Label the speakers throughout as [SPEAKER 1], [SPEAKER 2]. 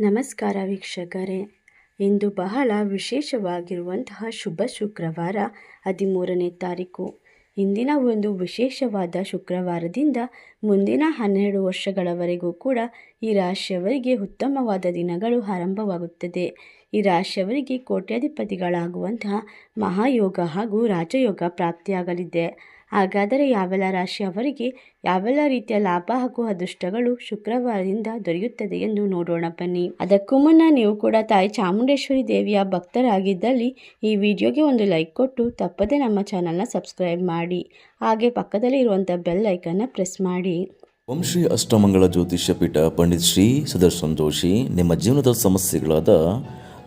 [SPEAKER 1] ನಮಸ್ಕಾರ ವೀಕ್ಷಕರೇ. ಇಂದು ಬಹಳ ವಿಶೇಷವಾಗಿರುವಂತಹ ಶುಭ ಶುಕ್ರವಾರ, ಹದಿಮೂರನೇ ತಾರೀಕು. ಇಂದಿನ ಒಂದು ವಿಶೇಷವಾದ ಶುಕ್ರವಾರದಿಂದ ಮುಂದಿನ ಹನ್ನೆರಡು ವರ್ಷಗಳವರೆಗೂ ಕೂಡ ಈ ರಾಶಿಯವರಿಗೆ ಉತ್ತಮವಾದ ದಿನಗಳು ಆರಂಭವಾಗುತ್ತದೆ. ಈ ರಾಶಿಯವರಿಗೆ ಕೋಟ್ಯಾಧಿಪತಿಗಳಾಗುವಂತಹ ಮಹಾಯೋಗ ಹಾಗೂ ರಾಜಯೋಗ ಪ್ರಾಪ್ತಿಯಾಗಲಿದೆ. ಹಾಗಾದರೆ ಯಾವೆಲ್ಲ ರಾಶಿಯವರಿಗೆ ಯಾವೆಲ್ಲ ರೀತಿಯ ಲಾಭ ಹಾಗೂ ಅದೃಷ್ಟಗಳು ಶುಕ್ರವಾರದಿಂದ ದೊರೆಯುತ್ತದೆ ಎಂದು ನೋಡೋಣ ಬನ್ನಿ. ಅದಕ್ಕೂ ಮುನ್ನ ನೀವು ಕೂಡ ತಾಯಿ ಚಾಮುಂಡೇಶ್ವರಿ ದೇವಿಯ ಭಕ್ತರಾಗಿದ್ದಲ್ಲಿ ಈ ವಿಡಿಯೋಗೆ ಒಂದು ಲೈಕ್ ಕೊಟ್ಟು ತಪ್ಪದೆ ನಮ್ಮ ಚಾನಲ್ನ ಸಬ್ಸ್ಕ್ರೈಬ್ ಮಾಡಿ. ಹಾಗೆ ಪಕ್ಕದಲ್ಲಿ ಇರುವಂಥ ಬೆಲ್ ಐಕನ್ನ ಪ್ರೆಸ್ ಮಾಡಿ.
[SPEAKER 2] ಓಂ ಶ್ರೀ ಅಷ್ಟಮಂಗಳ ಜ್ಯೋತಿಷ್ಯ ಪೀಠ ಪಂಡಿತ್ ಶ್ರೀ ಸುದರ್ಶನ್ ಜೋಶಿ ನಿಮ್ಮ ಜೀವನದ ಸಮಸ್ಯೆಗಳಾದ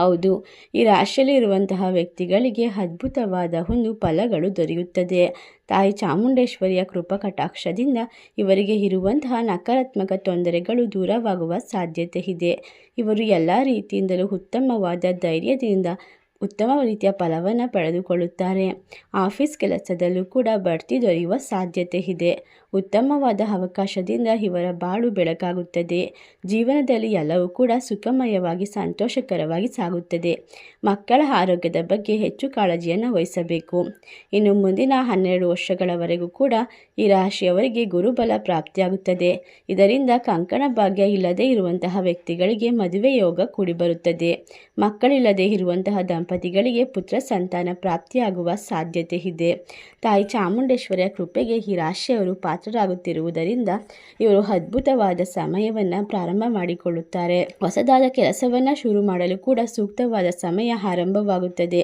[SPEAKER 1] ಹೌದು. ಈ ರಾಶಿಯಲ್ಲಿ ಇರುವಂತಹ ವ್ಯಕ್ತಿಗಳಿಗೆ ಅದ್ಭುತವಾದ ಒಂದು ಫಲಗಳು ದೊರೆಯುತ್ತದೆ. ತಾಯಿ ಚಾಮುಂಡೇಶ್ವರಿಯ ಕೃಪಾ ಕಟಾಕ್ಷದಿಂದ ಇವರಿಗೆ ಇರುವಂತಹ ನಕಾರಾತ್ಮಕ ತೊಂದರೆಗಳು ದೂರವಾಗುವ ಸಾಧ್ಯತೆ ಇದೆ. ಇವರು ಎಲ್ಲ ರೀತಿಯಿಂದಲೂ ಉತ್ತಮವಾದ ಧೈರ್ಯದಿಂದ ಉತ್ತಮ ರೀತಿಯ ಫಲವನ್ನು ಪಡೆದುಕೊಳ್ಳುತ್ತಾರೆ. ಆಫೀಸ್ ಕೆಲಸದಲ್ಲೂ ಕೂಡ ಬಡ್ತಿ ದೊರೆಯುವ ಸಾಧ್ಯತೆ ಇದೆ. ಉತ್ತಮವಾದ ಅವಕಾಶದಿಂದ ಇವರ ಬಾಳು ಬೆಳಕಾಗುತ್ತದೆ. ಜೀವನದಲ್ಲಿ ಎಲ್ಲವೂ ಕೂಡ ಸುಖಮಯವಾಗಿ, ಸಂತೋಷಕರವಾಗಿ ಸಾಗುತ್ತದೆ. ಮಕ್ಕಳ ಆರೋಗ್ಯದ ಬಗ್ಗೆ ಹೆಚ್ಚು ಕಾಳಜಿಯನ್ನು ವಹಿಸಬೇಕು. ಇನ್ನು ಮುಂದಿನ ಹನ್ನೆರಡು ವರ್ಷಗಳವರೆಗೂ ಕೂಡ ಈ ರಾಶಿಯವರಿಗೆ ಗುರುಬಲ ಪ್ರಾಪ್ತಿಯಾಗುತ್ತದೆ. ಇದರಿಂದ ಕಂಕಣ ಭಾಗ್ಯ ಇಲ್ಲದೆ ಇರುವಂತಹ ವ್ಯಕ್ತಿಗಳಿಗೆ ಮದುವೆ ಯೋಗ ಕೂಡಿಬರುತ್ತದೆ. ಮಕ್ಕಳಿಲ್ಲದೆ ಇರುವಂತಹ ದಂಪತಿಗಳಿಗೆ ಪುತ್ರ ಸಂತಾನ ಪ್ರಾಪ್ತಿಯಾಗುವ ಸಾಧ್ಯತೆ ಇದೆ. ತಾಯಿ ಚಾಮುಂಡೇಶ್ವರಿಯ ಕೃಪೆಗೆ ಈ ರಾಶಿಯವರು ಪಾತ್ರರಾಗುತ್ತಿರುವುದರಿಂದ ಇವರು ಅದ್ಭುತವಾದ ಸಮಯವನ್ನು ಪ್ರಾರಂಭ ಮಾಡಿಕೊಳ್ಳುತ್ತಾರೆ. ಹೊಸದಾದ ಕೆಲಸವನ್ನು ಶುರು ಮಾಡಲು ಕೂಡ ಸೂಕ್ತವಾದ ಸಮಯ ಆರಂಭವಾಗುತ್ತದೆ.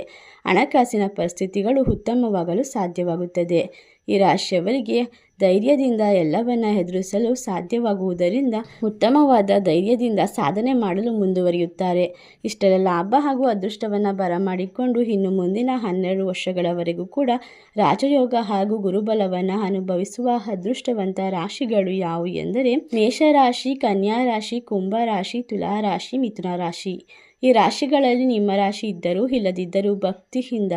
[SPEAKER 1] ಹಣಕಾಸಿನ ಪರಿಸ್ಥಿತಿಗಳು ಉತ್ತಮವಾಗಲು ಸಾಧ್ಯವಾಗುತ್ತದೆ. ಈ ರಾಶಿಯವರಿಗೆ ಧೈರ್ಯದಿಂದ ಎಲ್ಲವನ್ನ ಎದುರಿಸಲು ಸಾಧ್ಯವಾಗುವುದರಿಂದ ಉತ್ತಮವಾದ ಧೈರ್ಯದಿಂದ ಸಾಧನೆ ಮಾಡಲು ಮುಂದುವರಿಯುತ್ತಾರೆ. ಇಷ್ಟೆಲ್ಲ ಲಾಭ ಹಾಗೂ ಅದೃಷ್ಟವನ್ನು ಬರಮಾಡಿಕೊಂಡು ಇನ್ನು ಮುಂದಿನ ಹನ್ನೆರಡು ವರ್ಷಗಳವರೆಗೂ ಕೂಡ ರಾಜಯೋಗ ಹಾಗೂ ಗುರುಬಲವನ್ನು ಅನುಭವಿಸುವ ಅದೃಷ್ಟವಂತ ರಾಶಿಗಳು ಯಾವುವು ಎಂದರೆ ಮೇಷರಾಶಿ ಕನ್ಯಾ ರಾಶಿ ಕುಂಭ ರಾಶಿ ತುಲಾ ರಾಶಿ ಮಿಥುನ ರಾಶಿ ಈ ರಾಶಿಗಳಲ್ಲಿ ನಿಮ್ಮ ರಾಶಿ ಇದ್ದರೂ ಇಲ್ಲದಿದ್ದರೂ ಭಕ್ತಿಯಿಂದ